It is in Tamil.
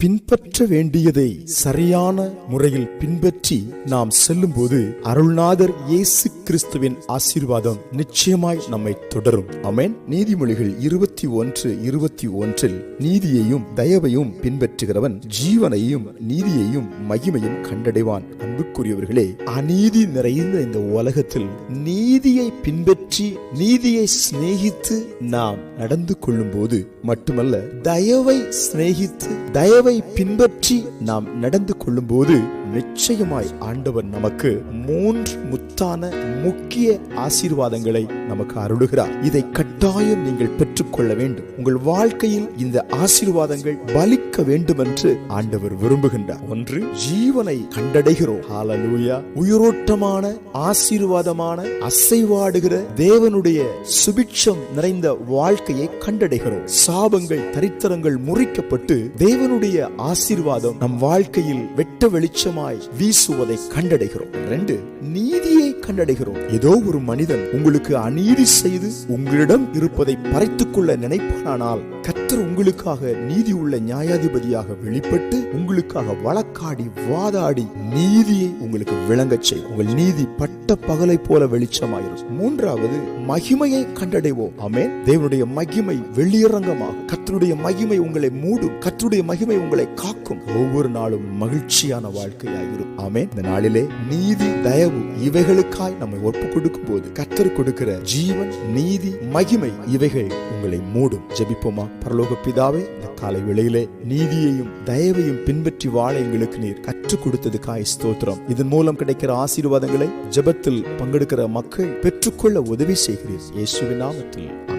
பின்பற்ற வேண்டியதை சரியான முறையில் பின்பற்றி நாம் செல்லும்போது அருள்நாதர் இயேசு கிறிஸ்துவின் ஆசீர்வாதம் நிச்சயமாய் நம்மை தொடரும். அமேன் நீதிமொழிகள் இருபத்தி ஒன்று இருபத்தி ஒன்றில் நீதியையும் தயவையும் பின்பற்றுகிறவன் ஜீவனையும் நீதியையும் மகிமையும் கண்டடைவான். அன்புக்குரியவர்களே அநீதி நிறைந்த இந்த உலகத்தில் நீதியை பின்பற்றி நீதியை சிநேகித்து நாம் நடந்து கொள்ளும்போது மட்டுமல்ல தயவை சிநேகித்து தயவை பின்பற்றி நாம் நடந்து கொள்ளும்போது நிச்சயமாய் ஆண்டவர் நமக்கு மூன்று முத்தான முக்கிய ஆசீர்வாதங்களை நமக்கு அருளுகிறார். இதை கட்டாயம் நீங்கள் பெற்றுக்கொள்ள வேண்டும். உங்கள் வாழ்க்கையில் இந்த ஆசீர்வாதங்கள் பலிக்க வேண்டும் என்று ஆண்டவர் விரும்புகின்றார். ஒன்று ஜீவனை கண்டடைகிறோம். ஹாலலூயா உயிரோட்டமான ஆசீர்வாதமான அசைவாடுகிற தேவனுடைய சுபிட்சம் நிறைந்த வாழ்க்கையை கண்டடைகிறோம். சாபங்கள் தரித்திரங்கள் முறிக்கப்பட்டு தேவனுடைய ஆசீர்வாதம் நம் வாழ்க்கையில் வெட்ட வெளிச்சமாய் வீசுவதை கண்டடைகிறோம். ரெண்டு நீதியை கண்டடைகிறோம். ஏதோ ஒரு மனிதன் உங்களுக்கு அநீதி செய்து உங்களிடம் இருப்பதை பறைத்துக் கொள்ள நினைப்பானால் கத்தர் உங்களுக்காக நீதி உள்ள நியாயாதிபதியாக வெளிப்பட்டு உங்களுக்காக வழக்காடி வாதாடி நீதியை உங்களுக்கு விளங்கச் செய்யும். உங்கள் நீதி பட்ட பகலை போல வெளிச்சமாயிரும். மூன்றாவது மகிமையை கண்டடைவோம். ஆமென். தேவனுடைய மகிமை வெளியரங்கமாக கத்தருடைய மகிமை உங்களை மூடும் கத்தருடைய மகிமை உங்களை காக்கும். ஒவ்வொரு நாளும் மகிழ்ச்சியான வாழ்க்கையாயிரும். ஆமென். இந்த நாளிலே நீதி தயவு இவைகளுக்காய் நம்மை ஒப்பு கொடுக்கும் போது கத்தர் கொடுக்கிற ஜீவன் நீதி மகிமை இவைகள் உங்களை மூடும். ஜெபிப்போமா? பரலோக பிதாவே இந்த காலை வேளையிலே நீதியையும் தயவையும் பின்பற்றி வாழ எங்களுக்கு நீர் கற்றுக் கொடுத்ததுக்காய் ஸ்தோத்திரம். இதன் மூலம் கிடைக்கிற ஆசீர்வாதங்களை ஜெபத்தில் பங்கெடுக்கிற மக்கள் பெற்றுக்கொள்ள உதவி செய்கிறீர். இயேசுவின் நாமத்தில்.